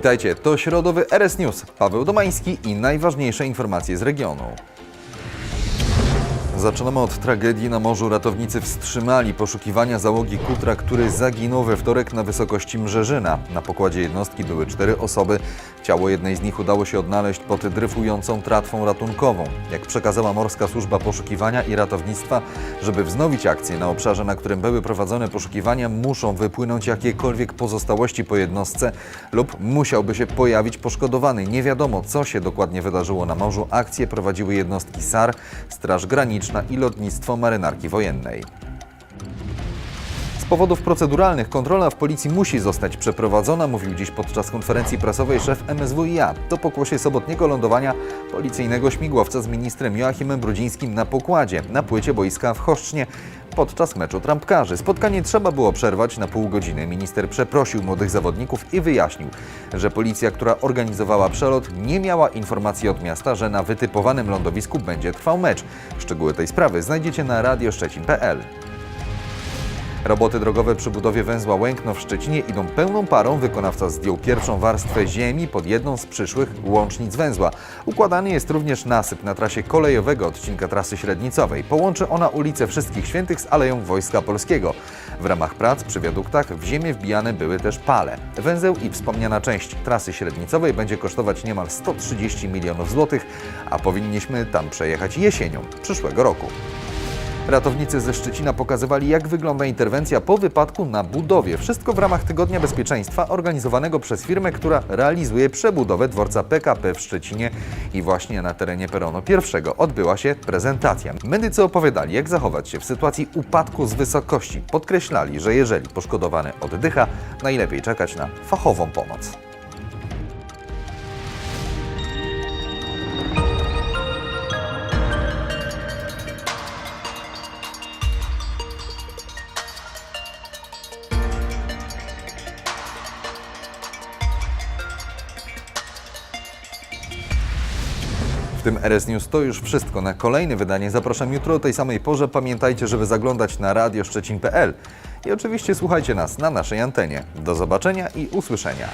Witajcie, to środowy RS News. Paweł Domański i najważniejsze informacje z regionu. Zaczynamy od tragedii na morzu. Ratownicy wstrzymali poszukiwania załogi kutra, który zaginął we wtorek na wysokości Mrzeżyna. Na pokładzie jednostki były cztery osoby. Ciało jednej z nich udało się odnaleźć pod dryfującą tratwą ratunkową. Jak przekazała Morska Służba Poszukiwania i Ratownictwa, żeby wznowić akcję na obszarze, na którym były prowadzone poszukiwania, muszą wypłynąć jakiekolwiek pozostałości po jednostce lub musiałby się pojawić poszkodowany. Nie wiadomo, co się dokładnie wydarzyło na morzu. Akcję prowadziły jednostki SAR, Straż Graniczna i Lotnictwo Marynarki Wojennej. Powodów proceduralnych kontrola w policji musi zostać przeprowadzona, mówił dziś podczas konferencji prasowej szef MSWiA. To pokłosie sobotniego lądowania policyjnego śmigłowca z ministrem Joachimem Brudzińskim na pokładzie, na płycie boiska w Choszcznie podczas meczu trampkarzy. Spotkanie trzeba było przerwać na pół godziny. Minister przeprosił młodych zawodników i wyjaśnił, że policja, która organizowała przelot, nie miała informacji od miasta, że na wytypowanym lądowisku będzie trwał mecz. Szczegóły tej sprawy znajdziecie na radioszczecin.pl. Roboty drogowe przy budowie węzła Łękno w Szczecinie idą pełną parą. Wykonawca zdjął pierwszą warstwę ziemi pod jedną z przyszłych łącznic węzła. Układany jest również nasyp na trasie kolejowego odcinka trasy średnicowej. Połączy ona ulicę Wszystkich Świętych z Aleją Wojska Polskiego. W ramach prac przy wiaduktach w ziemię wbijane były też pale. Węzeł i wspomniana część trasy średnicowej będzie kosztować niemal 130 milionów złotych, a powinniśmy tam przejechać jesienią przyszłego roku. Ratownicy ze Szczecina pokazywali, jak wygląda interwencja po wypadku na budowie. Wszystko w ramach Tygodnia Bezpieczeństwa organizowanego przez firmę, która realizuje przebudowę dworca PKP w Szczecinie i właśnie na terenie peronu pierwszego odbyła się prezentacja. Medycy opowiadali, jak zachować się w sytuacji upadku z wysokości. Podkreślali, że jeżeli poszkodowany oddycha, najlepiej czekać na fachową pomoc. W tym RS News to już wszystko. Na kolejne wydanie zapraszam jutro o tej samej porze. Pamiętajcie, żeby zaglądać na radioszczecin.pl i oczywiście słuchajcie nas na naszej antenie. Do zobaczenia i usłyszenia.